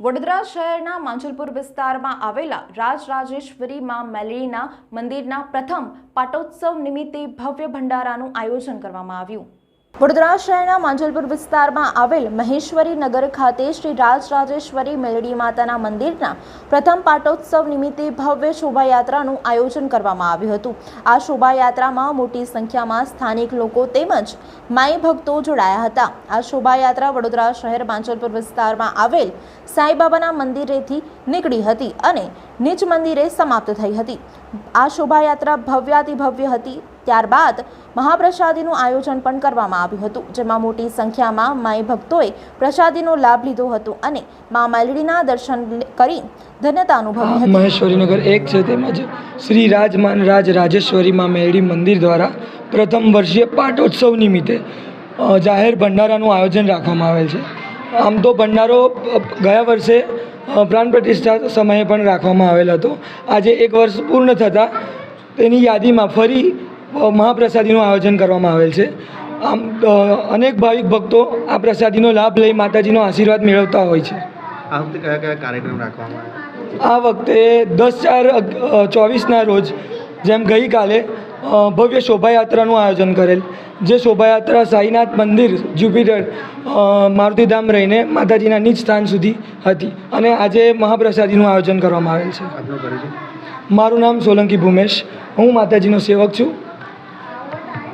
વડોદરા શહેરના માંજલપુર વિસ્તારમાં આવેલા રાજરાજેશ્વરી માં મેલડીના મંદિરના પ્રથમ પાટોત્સવ નિમિત્તે ભવ્ય ભંડારાનું આયોજન કરવામાં આવ્યું. વડોદરા શહેરના માંજલપુર વિસ્તારમાં આવેલ મહેશ્વરી નગર ખાતે શ્રી રાજરાજેશ્વરી મેલડી માતાના મંદિરના પ્રથમ પાટોત્સવ નિમિત્તે ભવ્ય શોભાયાત્રાનું આયોજન કરવામાં આવ્યું હતું. આ શોભાયાત્રામાં મોટી સંખ્યામાં સ્થાનિક લોકો તેમજ માઈ ભક્તો જોડાયા હતા. આ શોભાયાત્રા વડોદરા શહેર માંજલપુર વિસ્તારમાં આવેલ સાંઈબાબાના મંદિરેથી નીકળી હતી અને નીચ મંદિરે સમાપ્ત થઈ હતી. આ શોભાયાત્રા ભવ્યાતિભવ્ય હતી. ત્યારબાદ મહાપ્રસાદીનું આયોજન પણ કરવામાં આવ્યું હતું, જેમાં મોટી સંખ્યામાં માય ભક્તોએ પ્રસાદીનો લાભ લીધો હતો અને મા મેલડીના દર્શન કરી ધન્યતા અનુભવી હતી. મહેશ્વરીનગર એક છે તેમજ શ્રી રાજમાન રાજ રાજેશ્વરી મા મેરડી મંદિર દ્વારા પ્રથમ વર્ષીય પાટોત્સવ નિમિત્તે જાહેર ભંડારાનું આયોજન રાખવામાં આવેલ છે. આમ તો ભંડારો ગયા વર્ષે પ્રાણ પ્રતિષ્ઠા સમયે પણ રાખવામાં આવેલ હતો. આજે એક વર્ષ પૂર્ણ થતાં તેની યાદીમાં ફરી મહાપ્રસાદીનું આયોજન કરવામાં આવેલ છે. આમ અનેક ભાવિક ભક્તો આ પ્રસાદીનો લાભ લઈ માતાજીનો આશીર્વાદ મેળવતા હોય છે. આ વખતે કયા કયા કાર્યક્રમ રાખવામાં આ વખતે દસ ચાર ચોવીસના રોજ જેમ ગઈકાલે ભવ્ય શોભાયાત્રાનું આયોજન કરેલ. જે શોભાયાત્રા સાઈનાથ મંદિર જ્યુપિટર મારુતિધામ રહીને માતાજીના નીચ સ્થાન સુધી હતી અને આજે મહાપ્રસાદીનું આયોજન કરવામાં આવેલ છે. મારું નામ સોલંકી ભૂમેશ. હું માતાજીનો સેવક છું.